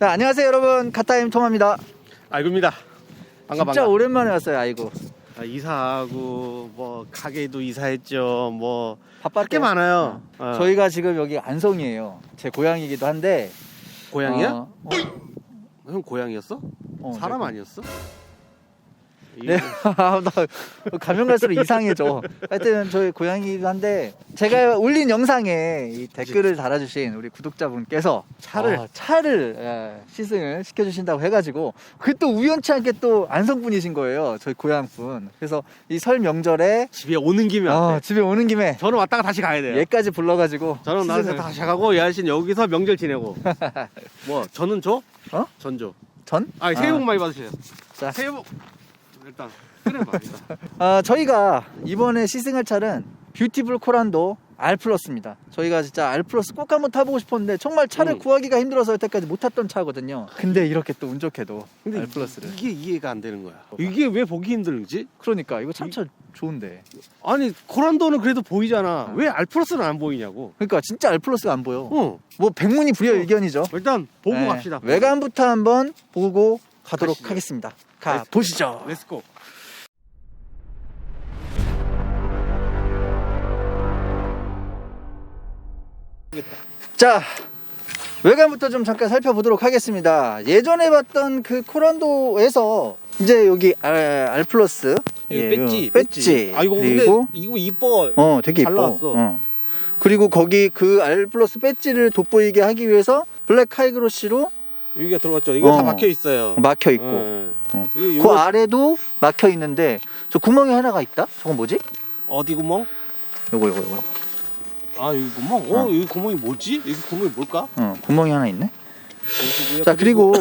네, 안녕하세요 여러분 카타임 토마입니다 아이고입니다. 반가 진짜 반가. 오랜만에 왔어요 아이고 아, 이사하고 뭐 가게도 이사했죠. 뭐 바빴게 많아요. 어. 저희가 지금 여기 안성이에요 제 고향이기도 한데 고향이야? 어, 어, 형 고향이었어? 어, 사람 네. 아니었어? 네, 나 가면 갈수록 이상해져. 하여튼 저희 고향이기도 한데 제가 올린 영상에 이 댓글을 달아주신 우리 구독자분께서 차를? 어, 차를 예, 시승을 시켜주신다고 해가지고 그 또 우연치 않게 또 안성분이신 거예요. 저희 고향분. 그래서 이 설 명절에 집에 오는 김에 어, 왔대. 집에 오는 김에 저는 왔다가 다시 가야 돼요. 얘까지 불러가지고 저는 시승을- 다시 가고 야신 여기서 명절 지내고. 뭐 저는 줘? 어? 전 줘. 전? 아 새해 복 많이 받으세요. 자. 새해 복. 일단 꺼내봐 일단. 아, 저희가 이번에 시승할 차는 뷰티풀 코란도 R 플러스입니다. 저희가 진짜 R 플러스 꼭 한번 타보고 싶었는데 정말 차를 음. 구하기가 힘들어서 여태까지 못 탔던 차거든요. 근데 이렇게 또 운 좋게도 근데 R 플러스를. 이게 이해가 안 되는 거야. 이게 왜 보기 힘들지? 그러니까 이거 참차 좋은데. 아니 코란도는 그래도 보이잖아. 어. 왜 알프로스는 안 보이냐고. 그러니까 진짜 R 플러스가 안 보여. 어. 뭐 백문이 불여일견이죠. 일단 보고 네, 갑시다. 외관부터 한번 보고 가도록 가시죠. 하겠습니다. 가 보시죠. 렛츠고. 자 외관부터 좀 잠깐 살펴보도록 하겠습니다. 예전에 봤던 그 코란도에서 이제 여기 R, R 플러스 예, 배지, 배지 아 이거 그리고 근데 이거 이뻐. 어 되게 잘 이뻐. 나왔어. 어. 그리고 거기 그 R 플러스 배지를 돋보이게 하기 위해서 블랙 하이그로시로 여기가 들어갔죠. 이거 어. 다 막혀 있어요. 막혀 있고 예. 어. 그 요거 아래도 막혀 있는데 저 구멍이 하나가 있다. 저건 뭐지? 어디 구멍? 요거 요거 요거. 아 여기 구멍. 어, 어. 여기 구멍이 뭐지? 여기 구멍이 뭘까? 어 구멍이 하나 있네. 자 그리고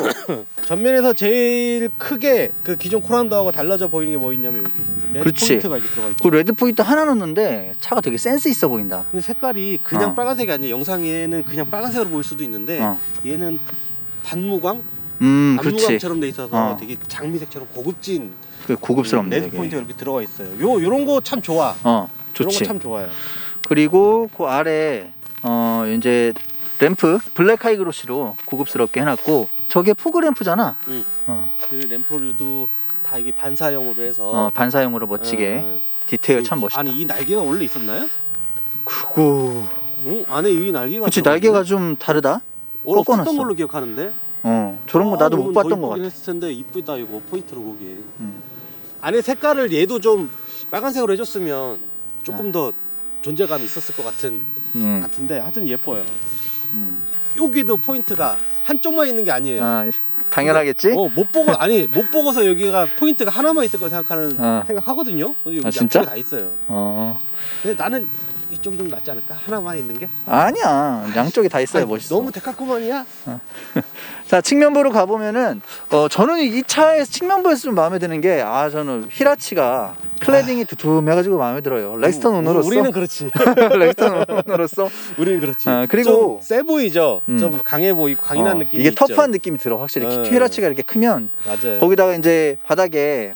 전면에서 제일 크게 그 기존 코란도하고 달라져 보이는 게 뭐 있냐면 여기 레드 그렇지. 포인트가 이렇게 들어가 있죠. 그 레드 포인트 하나 넣었는데 차가 되게 센스 있어 보인다. 근데 색깔이 그냥 어. 빨간색이 아니야. 영상에는 그냥 빨간색으로 보일 수도 있는데 어. 얘는 단무광, 음 그렇지. 단무광처럼 돼 있어서 어. 되게 장미색처럼 고급진 그 고급스럽네. 레드 되게. 포인트가 이렇게 들어가 있어요. 요 요런 거 참 좋아. 어 이런 좋지. 거 참 좋아요. 그리고 그 아래 어 이제 램프 블랙 하이그로시로 고급스럽게 해놨고 저게 포그 램프잖아. 응. 어, 그 램프도 다 이게 반사형으로 해서 어, 반사형으로 멋지게 어, 어. 디테일 참 멋있다. 아니 이 날개가 원래 있었나요? 그거 응? 안에 이 날개가 그렇지 날개가? 좀 다르다. 꺾어놨어. 없었던 걸로 기억하는데 어 저런 거 아, 나도 못 봤던 더것 같아. 했을 텐데 이쁘다 이거 포인트로 보기에 음. 안에 색깔을 얘도 좀 빨간색으로 해줬으면 조금 네. 더 존재감이 있었을 것 같은 음, 같은데 하여튼 예뻐요 음. 여기도 포인트가 한쪽만 있는 게 아니에요 아, 당연하겠지. 어, 못 보고 아니 못 보고서 여기가 포인트가 하나만 있을 거 생각하는 어. 생각하거든요 근데 여기 아, 진짜? 양쪽에 다 있어요 어 근데 나는 이쪽이 좀 낫지 않을까 하나만 있는 게 아니야 양쪽에 다 있어야 아니, 멋있어. 너무 데카코만이야 자 측면부로 가보면은 어 저는 이 차에서 측면부에서 좀 마음에 드는 게 아 저는 히라치가 클래딩이 두툼해가지고 마음에 들어요 렉스턴 오너로서 아. 우리는 그렇지 렉스턴 오너로서 우리는 그렇지. 아, 그리고- 좀세 보이죠. 음. 좀 강해 보이고 강인한 어, 느낌이 이게 있죠. 터프한 느낌이 들어 확실히 네. 히라치가 이렇게 크면 맞아요. 거기다가 이제 바닥에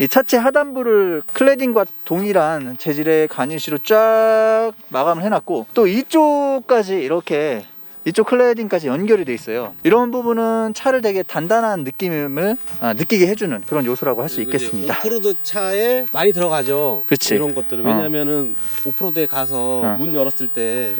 이 차체 하단부를 클래딩과 동일한 재질의 가니쉬로 쫙 마감을 해놨고 또 이쪽까지 이렇게 이쪽 클래딩까지 연결이 돼 있어요. 이런 부분은 차를 되게 단단한 느낌을 아, 느끼게 해주는 그런 요소라고 할수 그리고 이제 있겠습니다. 오프로드 차에 많이 들어가죠. 그치. 이런 것들은 어. 왜냐면은 오프로드에 가서 어. 문 열었을 때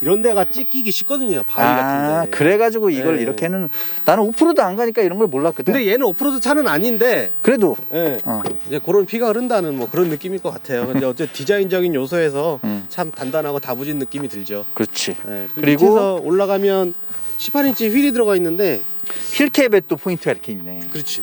이런 데가 찢기기 쉽거든요. 바위 아 같은데. 그래가지고 이걸 네. 이렇게 하는 나는 오프로드 안 가니까 이런 걸 몰랐거든. 근데 얘는 오프로드 차는 아닌데 그래도 예. 어, 이제 그런 피가 흐른다는 뭐 그런 느낌일 것 같아요. 근데 어째 디자인적인 요소에서 음, 참 단단하고 다부진 느낌이 들죠. 그렇지. 예. 그리고- 밑에서 올라가면 18인치 휠이 들어가 있는데 힐캡에 또 포인트가 이렇게 있네. 그렇지.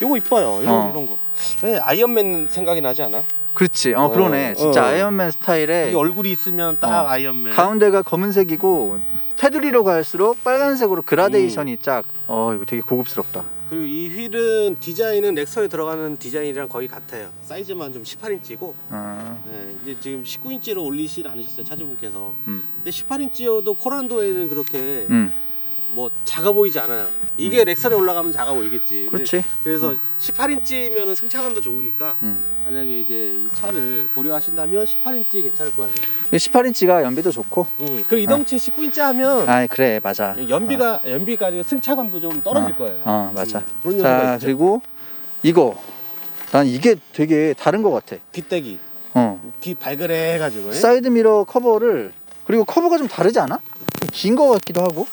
요거 이뻐요. 이런, 어. 이런 거. 왜 아이언맨 생각이 나지 않아? 그렇지. 어, 어, 그러네. 진짜 어. 아이언맨 스타일의 이 얼굴이 있으면 딱 어. 아이언맨. 가운데가 검은색이고 테두리로 갈수록 빨간색으로 그라데이션이 쫙. 어 이거 되게 고급스럽다. 그리고 이 휠은 디자인은 렉선에 들어가는 디자인이랑 거의 같아요. 사이즈만 좀 18인치고 아, 이제 지금 19인치로 올리진 않으셨어요 차주분께서. 음, 근데 18인치여도 코란도에는 그렇게 음, 뭐 작아 보이지 않아요. 이게 렉선에 올라가면 작아 보이겠지. 근데 그렇지. 그래서 18인치면은 승차감도 좋으니까 음. 만약에 이제 이 차를 고려하신다면 18인치 괜찮을 거예요. 18인치가 연비도 좋고. 응. 그리고 이동치 19인치 하면 아 그래 맞아. 연비가 연비가 아니라 승차감도 좀 떨어질 어, 거예요. 어 맞아. 음, 그런 자 있죠. 그리고 이거 난 이게 되게 다른 것 같아. 귀때기, 어. 귀 발그레 해가지고. 사이드 미러 커버를 그리고 커버가 좀 다르지 않아? 긴 것 같기도 하고.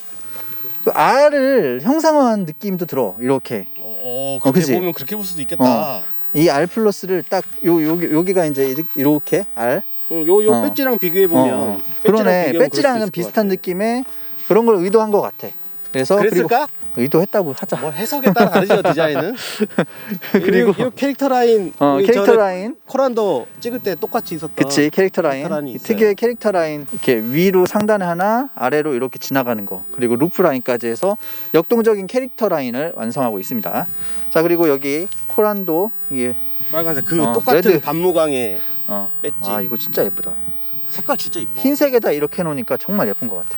그 R을 형상화한 느낌도 들어. 이렇게 어, 어, 어, 그렇게 그치? 보면 그렇게 볼 수도 있겠다. 이 R 플러스를 딱 요 여기 여기가 이제 이렇게 R. 응, 요, 요 어. 배지랑 비교해 보면 어, 어. 그러네. 배지랑은 비슷한 느낌의 그런 걸 의도한 것 같아. 그래서 그랬을까? 그리고 의도했다고 하자. 뭐 해석에 따라 다르죠 디자인은. 그리고- 이, 이 캐릭터 라인. 어 우리 캐릭터 라인. 코란도 찍을 때 똑같이 있었던. 그치 캐릭터 라인 캐릭터 라인이 이 있어요. 특유의 캐릭터 라인 이렇게 위로 상단에 하나 아래로 이렇게 지나가는 거 그리고 루프 라인까지 해서 역동적인 캐릭터 라인을 완성하고 있습니다 자 그리고 여기 코란도 이게 빨간색 그 어, 똑같은 레드. 반무광의 어. 배지. 아 이거 진짜 예쁘다 색깔 진짜 이뻐. 흰색에다 이렇게 해놓으니까 정말 예쁜 것 같아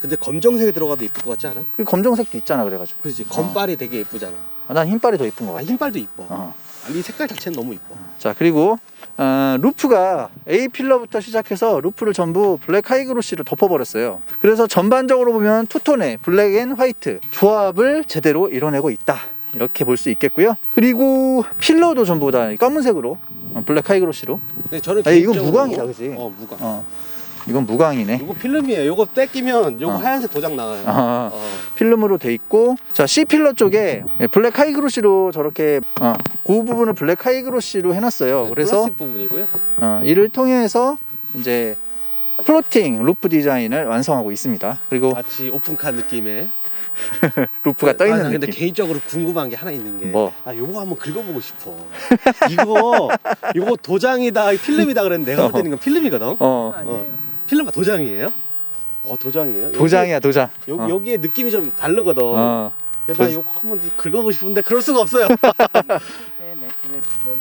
근데 검정색이 들어가도 이쁠 것 같지 않아? 그 검정색도 있잖아 그래가지고 그렇지. 검빨이 되게 예쁘잖아. 아, 난 흰빨이 더 예쁜 것 아 같아 흰빨도 이뻐. 어. 아니 색깔 자체는 너무 이뻐. 자 그리고 어, 루프가 A 필러부터 시작해서 루프를 전부 블랙 하이그로시로 덮어버렸어요. 그래서 전반적으로 보면 투톤의 블랙 앤 화이트 조합을 제대로 이뤄내고 있다. 이렇게 볼 수 있겠고요. 그리고 필러도 전부 다 검은색으로 어, 블랙 하이그로시로. 근데 저는 아, 이건 개인적으로- 무광이다, 그지? 어 무광. 어, 이건 무광이네. 이거 필름이에요. 이거 떼끼면 이거 어. 하얀색 도장 나가요. 아, 어. 필름으로 돼 있고 자 C 필러 쪽에 예, 블랙 하이그로시로 저렇게 어, 그 부분을 블랙 하이그로시로 해놨어요. 그래서 플라스틱 부분이고요. 어, 이를 통해서 이제 플로팅 루프 디자인을 완성하고 있습니다. 그리고 마치 오픈카 느낌의. 루프가 떠 아, 있는 나 근데 느낌. 개인적으로 궁금한 게 하나 있는 게. 뭐? 아 요거 한번 긁어보고 싶어. 이거 이거 도장이다, 필름이다 그랬는데 내가 볼 때는 이건 필름이거든. 어, 어. 필름 도장이에요? 어 도장이에요? 도장이야 도장. 여기, 어. 여기에 느낌이 좀 다르거든. 어. 그래서 나 도- 이거 한번 긁어보고 싶은데 그럴 수가 없어요. 맨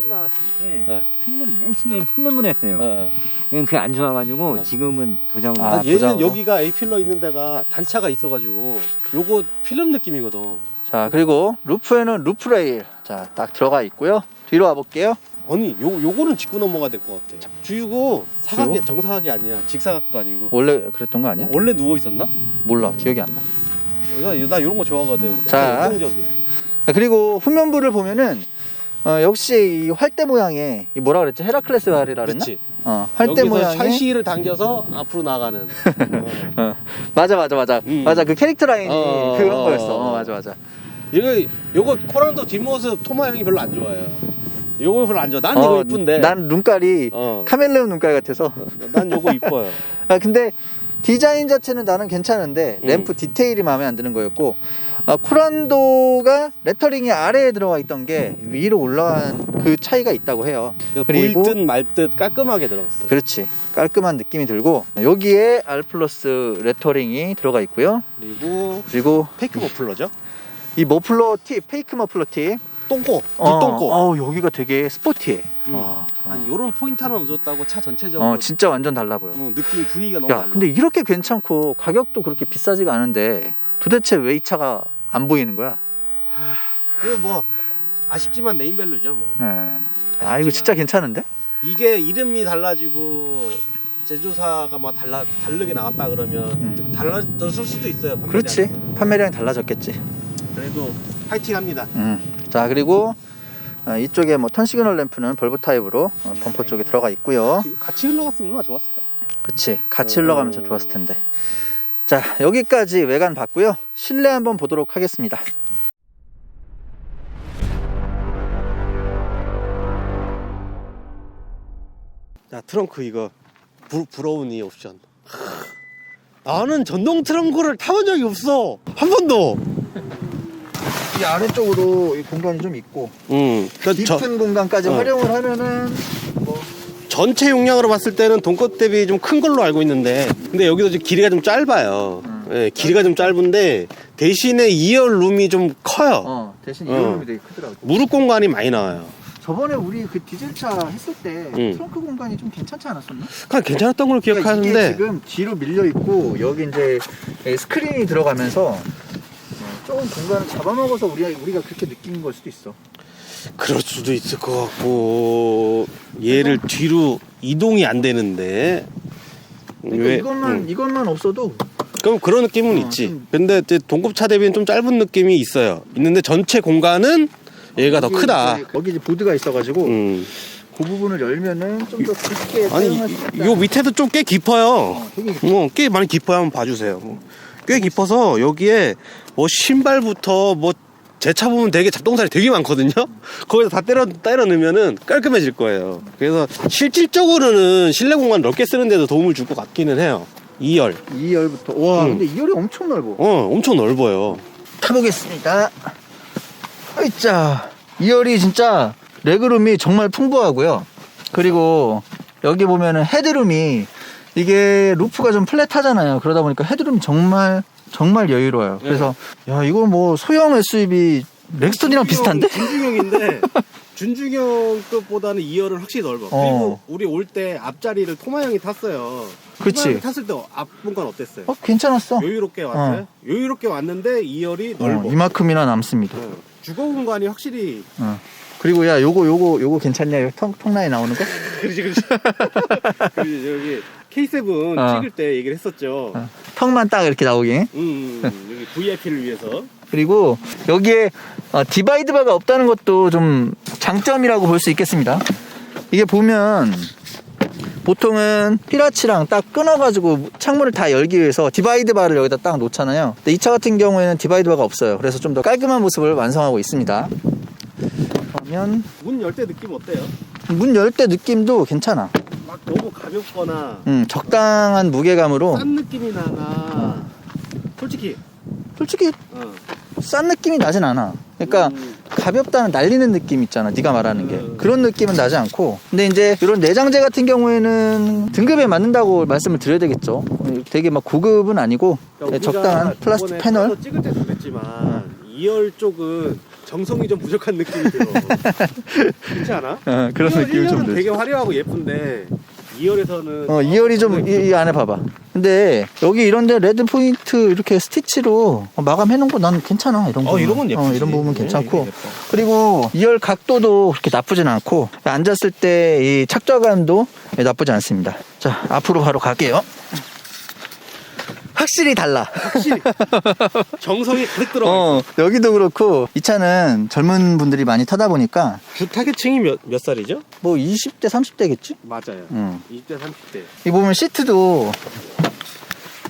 나왔을 때 네. 필름 맨 처음에 필름을 했어요. 어. 그건 그게 안 좋아가지고 네. 지금은 도장으로. 아, 아, 얘는 도장으로? 여기가 A 필러 있는 데가 단차가 있어가지고 요거 필름 느낌이거든. 자 그리고 루프에는 루프 레일 자 딱 들어가 있고요. 뒤로 와볼게요. 아니 요 요거는 짚고 넘어가야 될것 같아. 주유고 사각이 정사각이 아니야. 직사각도 아니고. 원래 그랬던 거 아니야? 원래 누워 있었나? 몰라 기억이 안 나. 나, 나 이런 거 좋아하거든. 자. 역동적이야. 자, 그리고 후면부를 보면은 어, 역시 이 활대 모양의 이 뭐라 그랬지 헤라클레스 발이라 그랬나? 그렇지. 어, 활대 여기서 모양의 샤시를 당겨서 앞으로 나가는. 어. 어, 맞아 맞아 맞아 음. 맞아 그 캐릭터 라인이 어, 그런 어, 거였어. 어. 어, 맞아 맞아. 이거 요거 코란도 뒷모습 토마 형이 별로 안 좋아해요. 요거 별로 안 좋아. 난 이거 어, 이쁜데. 난 눈깔이 어. 카멜레온 눈깔 같아서. 난 요거 이뻐요. 아 근데 디자인 자체는 나는 괜찮은데 음. 램프 디테일이 마음에 안 드는 거였고 아, 쿠란도가 레터링이 아래에 들어가 있던 게 위로 올라간 그 차이가 있다고 해요. 그리고- 보일 듯말듯 깔끔하게 들어갔어. 그렇지 깔끔한 느낌이 들고 여기에 R 플러스 레터링이 들어가 있고요. 그리고 그리고 페이크 머플러죠? 이 머플러 팁 페이크 머플러 팁 똥꼬, 어, 뒷똥꼬. 어, 여기가 되게 스포티해. 음. 어, 아니 요런 포인트 하나 넣어줬다고 차 전체적으로 어, 진짜 완전 달라 보여. 어, 느낌 분위기가 너무 야, 달라. 근데 이렇게 괜찮고 가격도 그렇게 비싸지가 않은데 도대체 왜 이 차가 안 보이는 거야? 이거 뭐 아쉽지만 네임밸류죠 뭐. 예. 아, 이거 진짜 괜찮은데? 이게 이름이 달라지고 제조사가 막 달라 다르게 나왔다 그러면 음. 달라졌을 수도 있어요. 판매량이. 그렇지. 판매량이 달라졌겠지. 그래도 파이팅합니다. 음. 자, 그리고 어, 이쪽에 뭐 턴 시그널 램프는 벌브 타입으로 어, 범퍼 쪽에 들어가 있고요. 같이 흘러갔으면 얼마나 좋았을까. 그치. 같이 흘러가면 참 좋았을 텐데. 자, 여기까지 외관 봤고요. 실내 한번 보도록 하겠습니다. 자 트렁크 이거 부, 부러운 이 옵션. 나는 전동 트렁크를 타본 적이 없어 한 번도. 이 아래쪽으로 이 공간이 좀 있고 음. 저, 깊은 공간까지 어. 활용을 하면은 뭐 전체 용량으로 봤을 때는 동것 대비 좀 큰 걸로 알고 있는데 근데 여기도 지금 길이가 좀 짧아요. 음. 예, 길이가 좀 짧은데 대신에 2열 룸이 좀 커요. 어, 대신 어. 이용이 되게 크더라고. 무릎 공간이 많이 나와요. 저번에 우리 그 디젤차 했을 때 음. 트렁크 공간이 좀 괜찮지 않았었나? 그냥 괜찮았던 걸로 그러니까 이게 기억하는데 지금 뒤로 밀려 있고 여기 이제 스크린이 들어가면서 어, 조금 공간을 잡아먹어서 우리가 우리가 그렇게 느낀 걸 수도 있어. 그럴 수도 있을 것 같고 얘를 뒤로 이동이 안 되는데 그러니까 왜- 이것만 응. 이것만 없어도 그럼 그런 느낌은 어, 있지. 좀- 근데 이제 동급차 대비는 좀 짧은 느낌이 있어요. 있는데 전체 공간은 얘가 더 여기 크다. 이제 거기 이제 보드가 있어가지고 음. 그 부분을 열면은 좀 더 깊게 아니 사용할 수 이- 있다. 요 밑에도 좀 꽤 깊어요. 되게 어, 꽤 많이 깊어요. 한번 봐주세요. 꽤 깊어서 여기에 뭐 신발부터 뭐 제 차 보면 되게 잡동사리 되게 많거든요. 거기서 다 때려 때려 넣으면은 깔끔해질 거예요. 그래서 실질적으로는 실내 공간 넓게 쓰는데도 도움을 줄 것 같기는 해요. 2열. 2열부터 와 응. 근데 2열이 엄청 넓어 어, 엄청 넓어요. 타보겠습니다 으이짜 2열이 진짜 레그룸이 정말 풍부하고요 그리고 여기 보면은 헤드룸이 이게 루프가 좀 플랫하잖아요 그러다 보니까 헤드룸이 정말 정말 여유로워요 네. 그래서 야 이거 뭐 소형 SUV 렉스턴이랑 비슷한데? 준중형인데 준중형 것보다는 2열은 확실히 넓어. 어. 그리고 우리 올 때 앞자리를 토마 형이 탔어요. 그치. 토마 형이 탔을 때 앞 공간 어땠어요? 어 괜찮았어 여유롭게 왔어요? 여유롭게 왔는데 2열이 어, 넓어. 이만큼이나 남습니다 어, 주거 공간이 확실히 어. 그리고 야 요거 요거 요거 괜찮냐 요 통, 통라인 나오는 거? 그렇지 그렇지. 여기 K7 어. 찍을 때 얘기를 했었죠. 어. 턱만 딱 이렇게 나오게 음, 음, 여기 VIP를 위해서. 그리고 여기에 어, 디바이드 바가 없다는 것도 좀 장점이라고 볼 수 있겠습니다. 이게 보면 보통은 피라치랑 딱 끊어가지고 창문을 다 열기 위해서 디바이드 바를 여기다 딱 놓잖아요. 근데 이 차 같은 경우에는 디바이드 바가 없어요. 그래서 좀 더 깔끔한 모습을 완성하고 있습니다. 그러면 문 열 때 느낌 어때요? 문 열 때 느낌도 괜찮아. 막 너무 가볍거나 음, 적당한 무게감으로 싼 느낌이 나나. 솔직히. 솔직히 어. 싼 느낌이 나진 않아. 그러니까 음. 가볍다는 날리는 느낌 있잖아. 네가 말하는 게 음. 그런 느낌은 나지 않고. 근데 이제 이런 내장재 같은 경우에는 등급에 맞는다고 말씀을 드려야 되겠죠. 되게 막 고급은 아니고 그러니까 네, 적당한 플라스틱 패널. 찍을 때도 그랬지만 2열 쪽은 정성이 좀 부족한 느낌이 들어. 그렇지 않아? 어, 그런 1열, 느낌이 좀 1열은 들지. 되게 화려하고 예쁜데 2열에서는 어, 2열이 좀 이 안에 봐봐. 근데 여기 이런데 레드 포인트 이렇게 스티치로 마감해 놓은 거 난 괜찮아. 이런 거. 어, 이런 건 예쁘지. 어, 이런 부분 네, 괜찮고. 이게 예뻐. 그리고 2열 각도도 그렇게 나쁘진 않고 앉았을 때 이 착좌감도 나쁘지 않습니다. 자, 앞으로 바로 갈게요. 확실히 달라. 확실히 정성이 가득 들어가 있어. 어, 여기도 그렇고 이 차는 젊은 분들이 많이 타다 보니까 주 타겟층이 몇, 몇 살이죠? 뭐 20대 30대겠지? 맞아요. 음. 20대 30대. 이 보면 시트도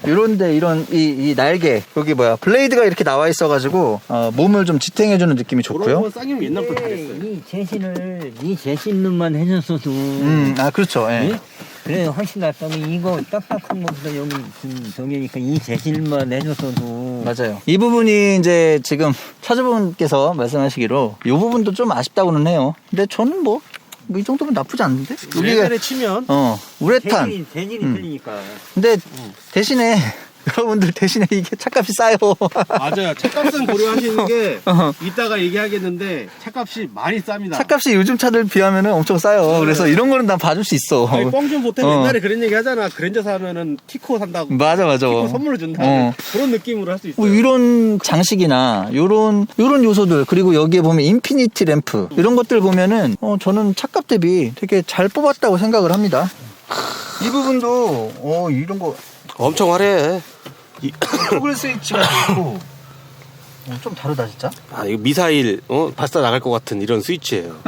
이런데 이런 이, 이 날개 여기 뭐야 블레이드가 이렇게 나와 있어가지고 어, 몸을 좀 지탱해주는 느낌이 그런 좋고요. 건 쌍이면 옛날부터 다 했어요. 이 제신을 이 제신만 해줬어도 음, 아 그렇죠. 예. 예? 그래 훨씬 낫다면 이거 딱딱한 것보다 여기 지금 저기니까 이 제신만 해줬어도 맞아요. 이 부분이 이제 지금 차주분께서 말씀하시기로 이 부분도 좀 아쉽다고는 해요. 근데 저는 뭐이 정도면 나쁘지 않은데? 여기가 레벨에 치면 어 우레탄. 재질이 재질이 음. 틀리니까 근데 대신에 여러분들 대신에 이게 차값이 싸요. 맞아요. 차값은 고려하시는 게 어. 이따가 얘기하겠는데 차값이 많이 쌉니다. 차값이 요즘 차들 비하면 엄청 싸요. 그래서 이런 거는 난 봐줄 수 있어. 뻥좀 보태 어. 옛날에 그런 얘기 하잖아. 그랜저 사면은 티코 산다고. 맞아 맞아. 티코 선물로 준다. 어. 그런 느낌으로 할 수 있어요. 뭐 이런 장식이나 요런 요런 요소들 그리고 여기에 보면 인피니티 램프 이런 것들 보면은 어, 저는 차값 대비 되게 잘 뽑았다고 생각을 합니다. 이 부분도 어 이런 거 엄청 화려해. 토글 스위치가 있고 어, 좀 다르다 진짜. 아 이거 미사일 어 발사 나갈 것 같은 이런 스위치예요.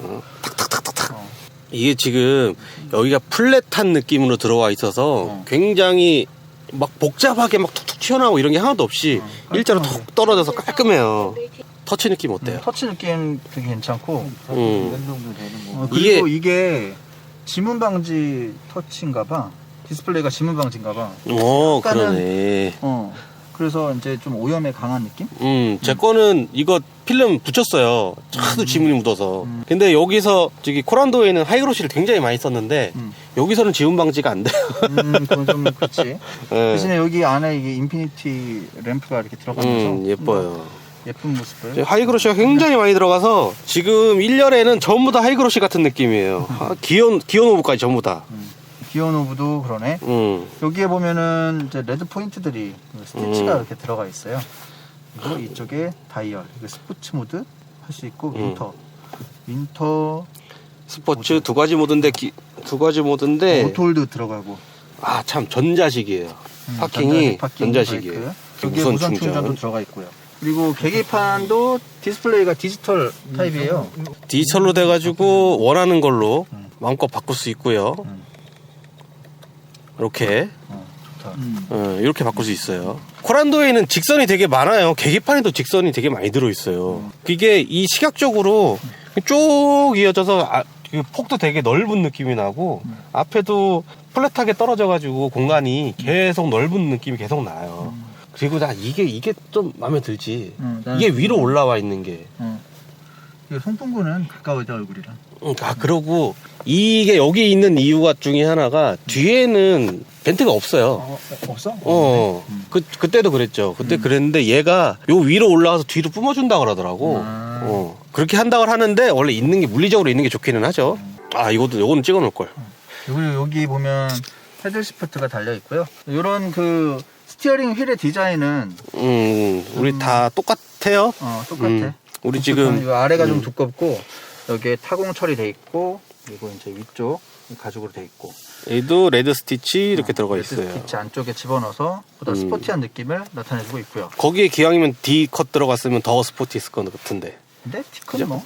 어, 탁탁탁탁탁. 어. 이게 지금 여기가 플랫한 느낌으로 들어와 있어서 어. 굉장히 막 복잡하게 막 툭툭 튀어나오고 이런 게 하나도 없이 어, 일자로 깔끔하게. 툭 떨어져서 깔끔해요. 터치 느낌 어때요? 음, 터치 느낌 되게 괜찮고 음. 되는 거 어, 그리고 이게 지문 방지 터치인가 봐. 디스플레이가 지문 방지인가봐. 오 약간은- 그러네. 어. 그래서 이제 좀 오염에 강한 느낌? 음, 제 거는 이거 필름 붙였어요. 하도 지문이 묻어서. 음. 근데 여기서 저기 코란도에는 하이그로시를 굉장히 많이 썼는데 음. 여기서는 지문 방지가 안 돼요. 음, 그건 좀 그렇지. 예. 대신에 여기 안에 이게 인피니티 램프가 이렇게 들어가면서 음, 예뻐요. 예쁜 모습을. 하이그로시가 굉장히 많이 들어가서 지금 1열에는 전부 다 하이그로시 같은 느낌이에요. 아, 기어 기어노브까지 전부 다. 기어노브도 그러네. 음. 여기에 보면은 이제 레드 포인트들이 스티치가 음. 이렇게 들어가 있어요. 그리고 이쪽에 다이얼, 이게 스포츠 모드, 할 수 있고 음. 윈터 윈터 스포츠 두 가지 모드인데 기- 두 가지 모드인데 오토홀드 들어가고 아 참 전자식이에요. 음, 파킹이 전자식 파킹 전자식이에요. 여기에 무선 무선 충전. 충전도 들어가 있고요. 그리고 계기판도 디스플레이가 디지털 타입이에요. 디지털로 돼가지고 원하는 걸로 음. 마음껏 바꿀 수 있고요. 음. 이렇게 어, 좋다. 음. 어, 이렇게 바꿀 수 있어요. 코란도에는 직선이 되게 많아요. 계기판에도 직선이 되게 많이 들어 있어요. 이게 이 시각적으로 쭉 이어져서 아, 그 폭도 되게 넓은 느낌이 나고 앞에도 플랫하게 떨어져가지고 공간이 계속 넓은 느낌이 계속 나요. 그리고 나 이게 이게 좀 마음에 들지. 음, 나는- 이게 위로 올라와 있는 게. 어. 이거 송풍구는 가까워져 얼굴이랑. 음, 아 그러고 이게 여기 있는 이유가 중에 하나가 뒤에는 벤트가 없어요. 어, 없어? 어, 음. 그, 그때도 그랬죠. 그때 음. 그랬는데 얘가 요 위로 올라가서 뒤로 뿜어준다 그러더라고. 아. 어, 그렇게 한다고 하는데 원래 있는 게 물리적으로 있는 게 좋기는 하죠. 아, 이것도, 요거는 찍어 놓을 걸. 여기 여기 보면 패들 시프트가 달려 있고요. 이런 그 스티어링 휠의 디자인은 음, 우리 다 똑같아요. 어, 똑같아. 음, 우리 이 지금, 아래가 좀 음. 두껍고 여기에 타공 처리돼 있고 그리고 이제 위쪽 가죽으로 돼 있고 얘도 레드 스티치 이렇게 어, 들어가 있어요. 스티치 안쪽에 집어넣어서 보다 음. 스포티한 느낌을 나타내주고 있고요. 거기에 기왕이면 D 컷 들어갔으면 더 스포티했을 것 같은데. 근데 그죠? 뭐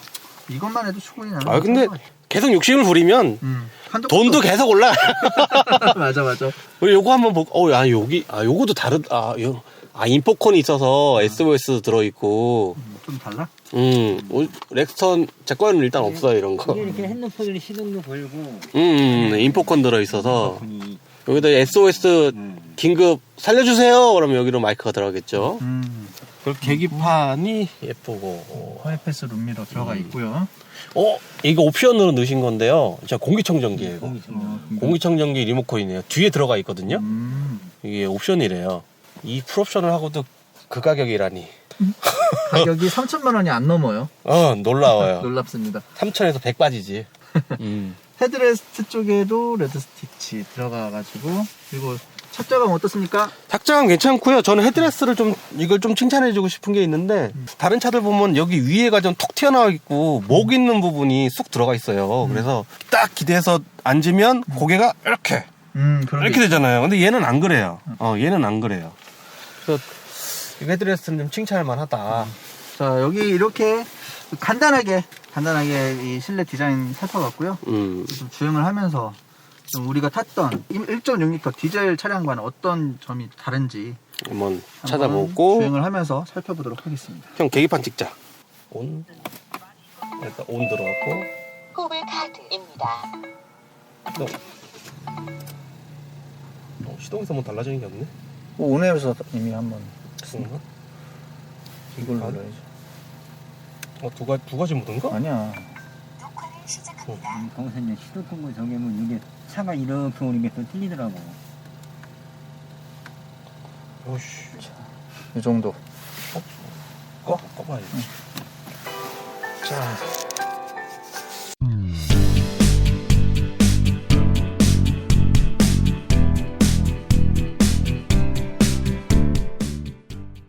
이것만 해도 충분히 나는 아, 근데. 계속 욕심을 부리면 음, 한도 돈도 계속 올라가. 맞아 맞아. 우리 요거 한번 보고, 어, 야, 여기, 아, 요거도 다르, 아, 요, 아, 인포콘이 있어서 SOS 들어있고, 음, 좀 달라? 음, 오, 렉스턴, 제 거에는 일단 없어요, 이런 거. 이게 음, 이렇게 핸드폰으로 시동도 걸고 음, 인포콘 들어있어서, 핸드폰이 여기다 SOS 음. 긴급 살려주세요! 그러면 여기로 마이크가 들어가겠죠. 음, 그리고 계기판이 예쁘고, 화이패스 룸미러 들어가 음. 있고요. 어, 이거 옵션으로 넣으신 건데요. 저 공기청정기예요, 이거. 공기청정. 공기청정기 리모컨이네요. 뒤에 들어가 있거든요. 음, 이게 옵션이래요. 이 풀옵션을 하고도 그 가격이라니. 가격이 3천만 원이 안 넘어요. 어, 놀라워요. 놀랍습니다. 3천에서 100 빠지지. 음. 헤드레스트 쪽에도 레드 스티치 들어가가지고 그리고 착자감 어떻습니까? 착장은 괜찮고요. 저는 헤드레스를 좀 이걸 좀 칭찬해주고 싶은 게 있는데 다른 차들 보면 여기 위에가 좀 톡 튀어나와 있고 목 있는 부분이 쑥 들어가 있어요. 그래서 딱 기대서 앉으면 고개가 이렇게 음, 그런 이렇게 되잖아요. 근데 얘는 안 그래요. 어, 얘는 안 그래요. 그래서 이 헤드레스는 좀 칭찬할 만하다. 자 여기 이렇게 간단하게 간단하게 이 실내 디자인 살펴봤고요. 음. 좀 주행을 하면서 좀 우리가 탔던 1.6L 디젤 차량과는 어떤 점이 다른지 한번 한번 찾아보고 주행을 하면서 살펴보도록 하겠습니다. 형 계기판 찍자. 온. 일단 온 들어갔고. 호불 카드입니다. 또. 어, 시동에서 뭐 달라지는 게 없네. 오네에서 이미 한번 그런가? 이걸 아, 눌러야지. 어, 두 가지 두 가지 모든가? 아니야. 음, 거기서 이제 시동 거 정하면 이게 차가 이렇게 오는 게 또 틀리더라고. 어씨. 이 정도. 꺼 꺼봐야지. 자